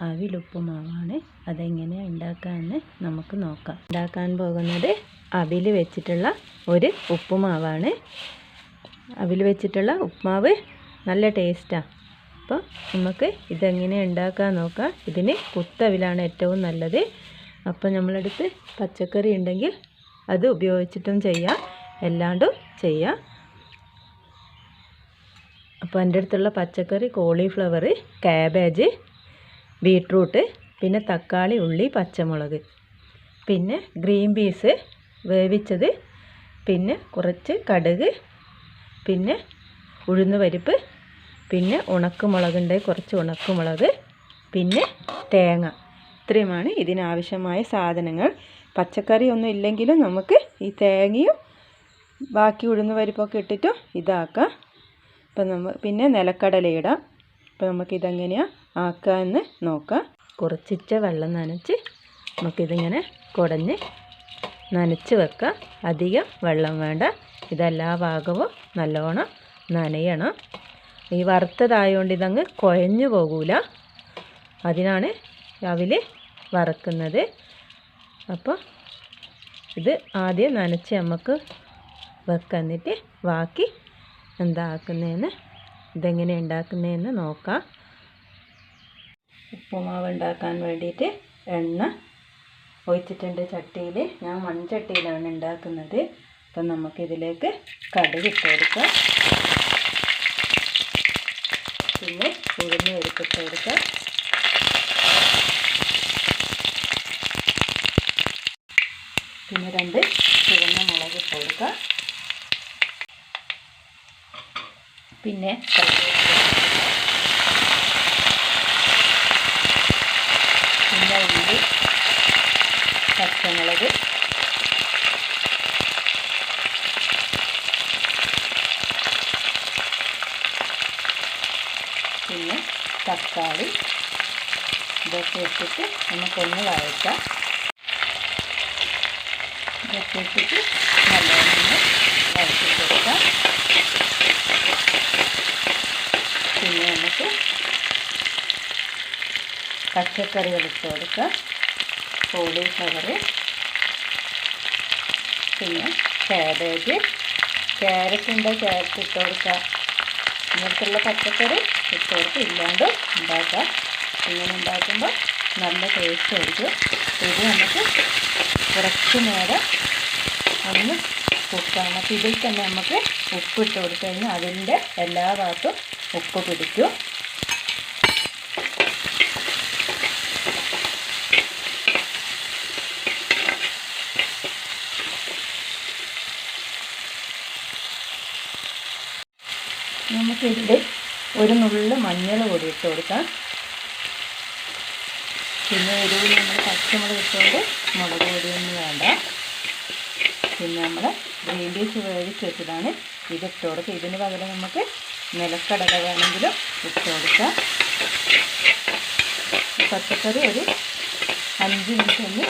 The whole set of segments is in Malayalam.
അവിലുപ്പുമാവാണ്. അതെങ്ങനെയാണ് ഉണ്ടാക്കാമെന്ന് നമുക്ക് നോക്കാം. ഉണ്ടാക്കാൻ പോകുന്നത് അവിൽ വെച്ചിട്ടുള്ള ഒരു ഉപ്പുമാവാണ്. അവിൽ വെച്ചിട്ടുള്ള ഉപ്പുമാവ് നല്ല ടേസ്റ്റാണ് അപ്പോൾ നമുക്ക് ഇതെങ്ങനെ ഉണ്ടാക്കാൻ നോക്കാം. ഇതിന് കുത്തവിലാണ് ഏറ്റവും നല്ലത്. അപ്പോൾ നമ്മളെടുത്ത് പച്ചക്കറി ഉണ്ടെങ്കിൽ അത് ഉപയോഗിച്ചിട്ടും ചെയ്യാം. എല്ലാണ്ടും ചെയ്യാം. അപ്പോൾ എന്റെ അടുത്തുള്ള പച്ചക്കറി കോളിഫ്ലവർ കാബേജ് ബീട്രൂട്ട് പിന്നെ തക്കാളി ഉള്ളി പച്ചമുളക്. പിന്നെ ഗ്രീൻ പീസ് വേവിച്ചത് പിന്നെ കുറച്ച് കടുക് പിന്നെ ഉഴുന്ന് പരിപ്പ് പിന്നെ ഉണക്കുമുളകുണ്ട് കുറച്ച് ഉണക്കമുളക് പിന്നെ തേങ്ങ. ഇത്രയുമാണ് ഇതിനാവശ്യമായ സാധനങ്ങൾ. പച്ചക്കറി ഒന്നും ഇല്ലെങ്കിലും നമുക്ക് ഈ തേങ്ങയും ബാക്കി ഉഴുന്ന് പരിപ്പൊക്കെ ഇട്ടിട്ട് ഇതാക്കാം. അപ്പം നമ്മൾ പിന്നെ നിലക്കടല ഇടാം. അപ്പോൾ നമുക്കിതെങ്ങനെയാണ് ആക്കാമെന്ന് നോക്കാം. കുറച്ചിച്ച വെള്ളം നനച്ച് നമുക്കിതിങ്ങനെ കുടഞ്ഞ് നനച്ച് വെക്കാം. അധികം വെള്ളം വേണ്ട. ഇതെല്ലാ ഭാഗവും നല്ലോണം നനയണം. ഈ വറുത്തതായതുകൊണ്ട് ഇതങ്ങ് കുഴഞ്ഞു പോകൂല. അതിനാണ് രാവിലെ വറക്കുന്നത്. അപ്പോൾ ഇത് ആദ്യം നനച്ച് നമുക്ക് വെക്കന്നിട്ട് ബാക്കി എന്താക്കുന്നതെന്ന് ഇതെങ്ങനെ ഉണ്ടാക്കുന്നതെന്ന് നോക്കാം. ഉപ്പുമാവ് ഉണ്ടാക്കാൻ വേണ്ടിയിട്ട് എണ്ണ ഒഴിച്ചിട്ടുണ്ട്. ചട്ടിയിൽ ഞാൻ മൺചട്ടിയിലാണ് ഉണ്ടാക്കുന്നത്. അപ്പം നമുക്കിതിലേക്ക് കടുക് ഇട്ട് കൊടുക്കാം. പിന്നെ ഉഴുന്ന് എടുത്തിട്ട് കൊടുക്കാം. പിന്നെ രണ്ട് ചുവന്ന മുളക് ഇട്ട് കൊടുക്കാം. പിന്നെ ഉള്ളി പച്ചമുളക് പിന്നെ തക്കാളി ഇതൊക്കെ ഇട്ടിട്ട് നമുക്കൊന്ന് വഴറ്റാം. ഇതൊക്കെ ഇട്ടിട്ട് നല്ലോണം വഴറ്റി കൊടുക്കാം. പിന്നെ നമുക്ക് പച്ചക്കറികൾ ഇട്ട് കൊടുക്കാം. കോളിഫ്ലവർ പിന്നെ ക്യാബേജ് ക്യാരറ്റ് ഉണ്ടോ ക്യാരറ്റ് ഇട്ട് കൊടുക്കാം. ഇങ്ങനത്തുള്ള പച്ചക്കറി ഇട്ടവർക്ക് ഇല്ലാണ്ട് ഉണ്ടാക്കാം. ഇങ്ങനെ ഉണ്ടാക്കുമ്പോൾ നല്ല ടേസ്റ്റ് ആയിരിക്കും. ഇത് നമുക്ക് കുറച്ച് നേരം ഒന്ന് കുക്കാണ് അപ്പോൾ ഇതിൽ തന്നെ നമുക്ക് ഉപ്പിട്ട് കൊടുത്തു കഴിഞ്ഞാൽ അതിന്റെ എല്ലാ ഭാഗത്തും ഉപ്പ് പിടിക്കും. നമുക്കിതിൽ ഒരു നുള്ള് മഞ്ഞൾ കൂടി ഇട്ട് കൊടുക്കാം. പിന്നെ എരിവിൽ നമ്മൾ പച്ചമുളക് ഇട്ടുകൊണ്ട് മുളക് പൊടിയൊന്നും വേണ്ട. പിന്നെ നമ്മൾ ഗ്രീൻ പീസ് വേവിച്ച് വെച്ചതാണ് ഇതിട്ട് കൊടുക്കുക. ഇതിന് പകരം നമുക്ക് നിലക്കടല വേണമെങ്കിലും ഇട്ട് കൊടുക്കാം. പച്ചക്കറി ഒരു അഞ്ച് മിനിറ്റ് ഒന്ന്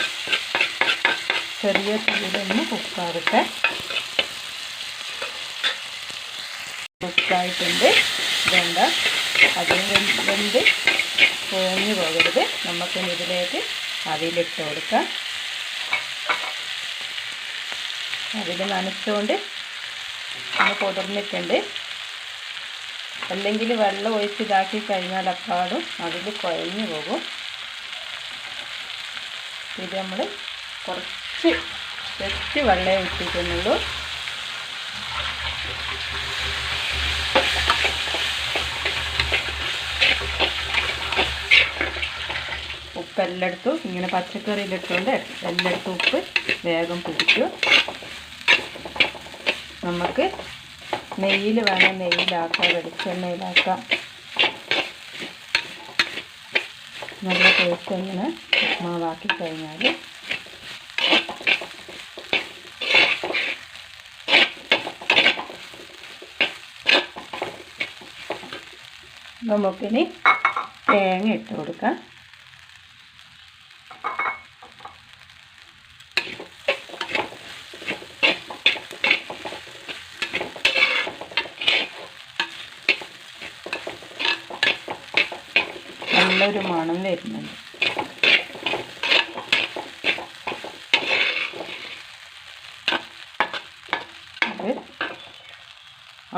ചെറിയ തീയിലൊന്ന് കുക്കാവട്ടെ കുക്കായിട്ടുണ്ട് വേണ്ട അതിന് വെന്ത് കുഴഞ്ഞു പോകരുത് നമുക്കിനി ഇതിലേക്ക് അവിയിലിട്ട് കൊടുക്കാം. അതിൽ നനച്ചുകൊണ്ട് ഒന്ന് പൊതിർന്നിട്ടുണ്ട് അല്ലെങ്കിൽ വെള്ളം ഒഴിച്ച് ഇതാക്കി കഴിഞ്ഞാൽ അപ്പാടും അതിൽ കുഴഞ്ഞു പോകും. ഇത് നമ്മൾ കുറച്ച് ജസ്റ്റ് വെള്ളം ഇട്ടിട്ടുന്നുള്ളൂ ഉപ്പ് എല്ലായിടത്തും ഇങ്ങനെ പച്ചക്കറിയിലിട്ടുകൊണ്ട് എല്ലായിടത്തും ഉപ്പ് വേഗം പിടിക്കും നമുക്ക് നെയ്യിൽ വേണം നെയ്യിലാക്കാം വെളിച്ചെണ്ണയിലാക്കാം. നല്ല ടേസ്റ്റ് ഇങ്ങനെ ഉപ്മാവാക്കി കഴിഞ്ഞാൽ നമുക്കിനി തേങ്ങ ഇട്ട് കൊടുക്കാം. നല്ലൊരു മണം വരുന്നുണ്ട്.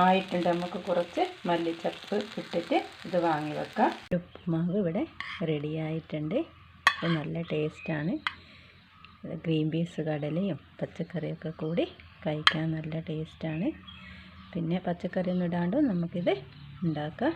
ആയിട്ടുണ്ട്. നമുക്ക് കുറച്ച് മല്ലിച്ചപ്പ് ഇട്ടിട്ട് ഇത് വാങ്ങി വെക്കാം. ഉപ്പുമാവ് ഇവിടെ റെഡി ആയിട്ടുണ്ട്. നല്ല ടേസ്റ്റാണ് ഗ്രീൻ പീസ് കടലയും പച്ചക്കറിയൊക്കെ കൂടി കഴിക്കാൻ നല്ല ടേസ്റ്റാണ് പിന്നെ പച്ചക്കറിയൊന്നും ഇടാണ്ടും നമുക്കിത് ഉണ്ടാക്കാം.